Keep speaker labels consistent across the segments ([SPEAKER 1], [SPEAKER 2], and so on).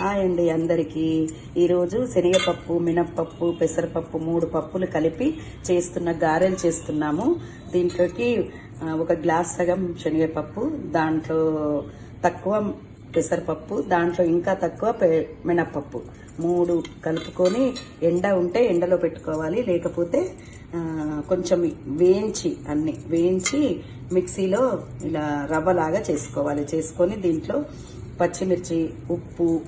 [SPEAKER 1] Hi అండి అందరికీ. ఈరోజు శనగపప్పు మినప్పప్పు పెసరపప్పు మూడు పప్పులు కలిపి చేస్తున్న గారెలు చేస్తున్నాము. దీంట్లోకి ఒక గ్లాస్ సగం శనగపప్పు దాంట్లో తక్కువ పెసరపప్పు దాంట్లో ఇంకా తక్కువ పె- మినప్పప్పు. మూడు కలుపుకొని ఎండ ఉంటే ఎండలో పెట్టుకోవాలి. లేకపోతే కొంచెం వేయించి అన్ని వేయించి మిక్సీలో ఇలా రవ్వలాగా చేసుకోవాలి. చేసుకొని దీంట్లో పచ్చిమిర్చి ఉప్పు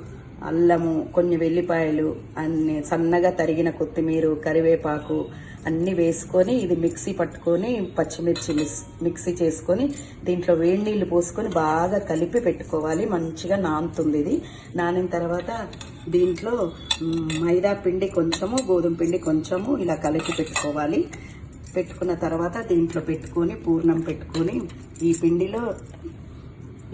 [SPEAKER 1] అల్లము కొన్ని వెల్లిపాయలు అన్ని సన్నగా తరిగిన కొత్తిమీర కరివేపాకు అన్నీ వేసుకొని ఇది మిక్సీ పట్టుకొని పచ్చిమిర్చి మిక్సీ చేసుకొని దీంట్లో వేడి నీళ్ళు పోసుకొని బాగా కలిపి పెట్టుకోవాలి. మంచిగా నానుతుంది ఇది. నానిన తర్వాత దీంట్లో మైదా పిండి కొంచెము గోధుమ పిండి కొంచెము ఇలా కలిపి పెట్టుకోవాలి. పెట్టుకున్న తర్వాత దీంట్లో పెట్టుకొని పూర్ణం పెట్టుకొని ఈ పిండిలో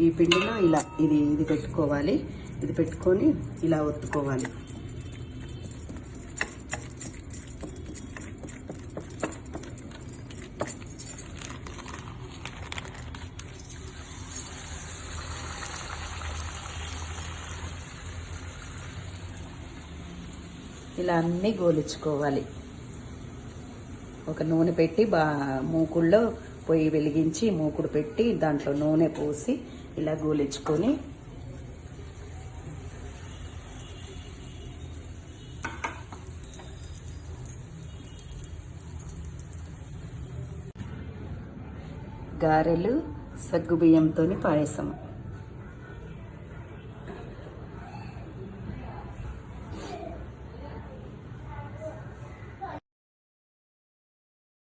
[SPEAKER 1] ఈ పిండిలో ఇలా ఇది ఇది పెట్టుకోవాలి. ఇది పెట్టుకొని ఇలా ఒత్తుకోవాలి. ఇలా అన్నీ గోలుచుకోవాలి. ఒక నూనె పెట్టి బా మూకుల్లో పొయ్యి వెలిగించి మూకుడు పెట్టి దాంట్లో నూనె పోసి ఇలా గోలించుకొని గారెలు సగ్గుబియ్యంతో పాయసం